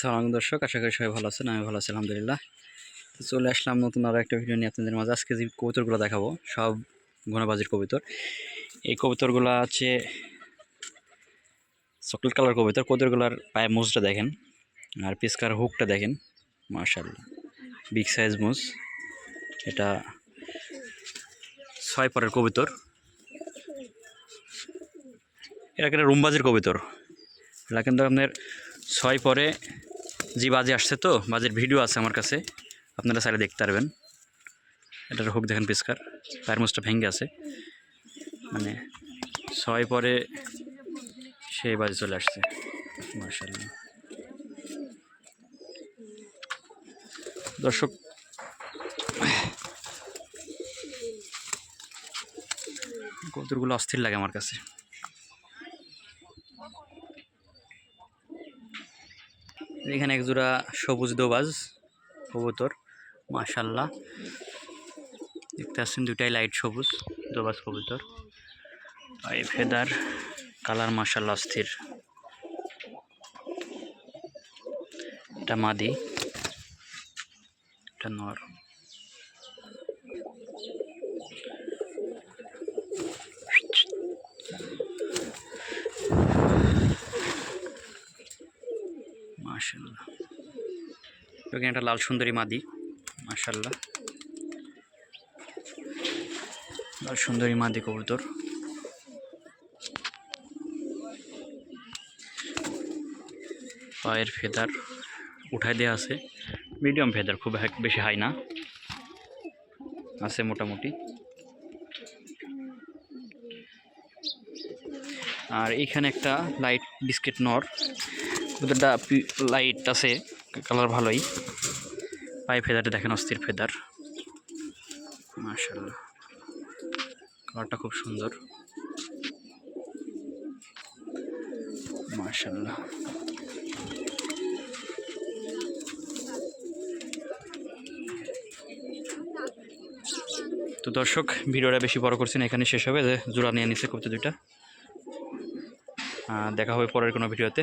সালাম দর্শক, আশা করি সবাই ভালো আছেন, আমি ভালো আছি, আলহামদুলিল্লাহ। তো চলে আসলাম নতুন আরও একটা ভিডিও নিয়ে আপনাদের মাঝে। আজকে যে কবুতরগুলো দেখাবো, সব ঘনবাজির কবুতর। এই কবুতরগুলো আছে চকলেট কালার কবুতর। কবুতরগুলোর পায়ে মুজটা দেখেন, আর পিসকার হুকটা দেখেন মার্শাল্লাহ বিগ সাইজ মুজ। এটা ছয় পরের কবুতর। এটা একটা রুমবাজির কবুতর। এটা কিন্তু আপনার ছয় পরে যে বাজে আসছে তো, বাজের ভিডিও আছে আমার কাছে। আপনারা সাইডে দেখতে পারবেন। এটার হুক দেখেন পিসকার পায়ের মুসটা ভেঙে আছে মানে ছয় পরে সেই বাজে চলে আসছে। মার্শাল্লাহ দর্শক কবুতরগুলো অস্থির লাগে আমার কাছে। এখানে এক জোড়া সবুজ দোবাজ, কবুতর, মাশাল্লাহ। দেখতে পাচ্ছেন দুটাই লাইট সবুজ, দোবাজ কবুতর। আর এই ফেদার কালার মাশাল্লাহ অস্থির। এটা মাদি, এটা নর। মাশাল্লাহ এখানে একটা লাল সুন্দরী মাদি মাশাল্লাহ লাল সুন্দরী মাদি কবুতর। পায়ের ফেদার উঠাই দেওয়া আছে। মিডিয়াম ফেদার, খুব বেশি হাই না। আছে মোটামুটি। আর এইখানে একটা লাইট বিস্কিট নর। দুটোটা লাইট আছে কালার ভালোই। পায়ে ফেদারটা দেখেন, অস্থির ফেদার মাশাল্লাহ কালারটা খুব সুন্দর। মাশাল্লাহ তো দর্শক, ভিডিওটা বেশি বড় করছি না, এখানে শেষ হবে। যে জোড়া নিয়ে নিচ্ছে করতে দুইটা। দেখা হবে পরের কোনো ভিডিওতে।